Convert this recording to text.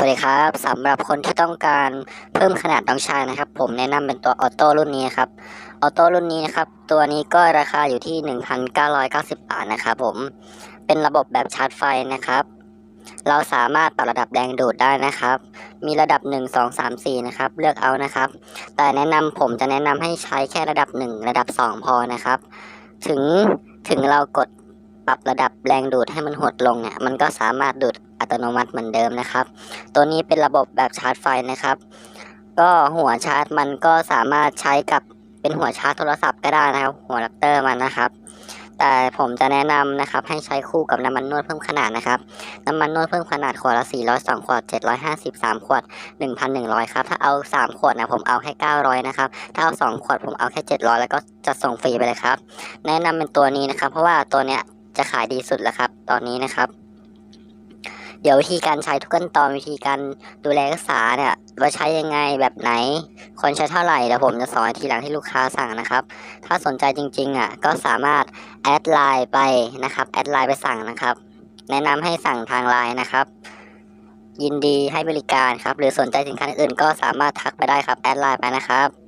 สวัสดีครับสำหรับคนที่ต้องการเพิ่มขนาดน้องชายนะครับ ผมแนะนำเป็นตัวออโต้รุ่นนี้ครับออโต้รุ่นนี้นะครับ ตัวนี้ก็ราคาอยู่ที่ 1,990 บาทนะครับผมเป็นระบบแบบชาร์จไฟนะครับ เราสามารถปรับระดับแรงดูดได้นะครับ มีระดับ 1 2 3 4 นะครับ เลือกเอานะครับ แต่แนะนำผมจะแนะนำให้ใช้แค่ระดับ 1 ระดับ 2 พอนะครับ ถึงถึงเรากดปรับระดับแรงดูดให้มันหดลงเนี่ยมันก็สามารถดูด ตโนมัติเหมือนเดิมนะครับ ตัวนี้เป็นระบบแบบชาร์จไฟนะครับ ก็หัวชาร์จมันก็สามารถใช้กับเป็นหัวชาร์จโทรศัพท์ก็ได้นะครับ หัวแรปเตอร์มันนะครับ แต่ผมจะแนะนำนะครับ ให้ใช้คู่กับน้ำมันนวดเพิ่มขนาดนะครับ น้ำมันนวดเพิ่มขนาดขวดละ400 2 ขวด 750 3 ขวด 1,100 ครับ ถ้าเอา 3 ขวดนะผมเอาแค่ 900 นะครับ ถ้าเอา 2 ขวดผมเอาแค่ 700 แล้วก็จะส่งฟรีไปเลยครับ แนะนำเป็นตัวนี้นะครับ เพราะว่าตัวเนี้ยจะขายดีสุดแล้วครับ ตอนนี้นะครับ เดี๋ยววิธีการใช้ทุกขั้นตอนวิธีการดูแลรักษาเนี่ยว่าใช้ยังไงแบบไหนควรใช้เท่าไหร่เดี๋ยวผมจะสอนทีหลังที่ลูกค้าสั่งนะครับ ถ้าสนใจจริงๆอะก็สามารถแอดไลน์ไปนะครับแอดไลน์ไปสั่งนะครับ แนะนำให้สั่งทางไลน์นะครับ ยินดีให้บริการครับ หรือสนใจสินค้าอื่นก็สามารถทักไปได้ครับแอดไลน์ไปนะครับ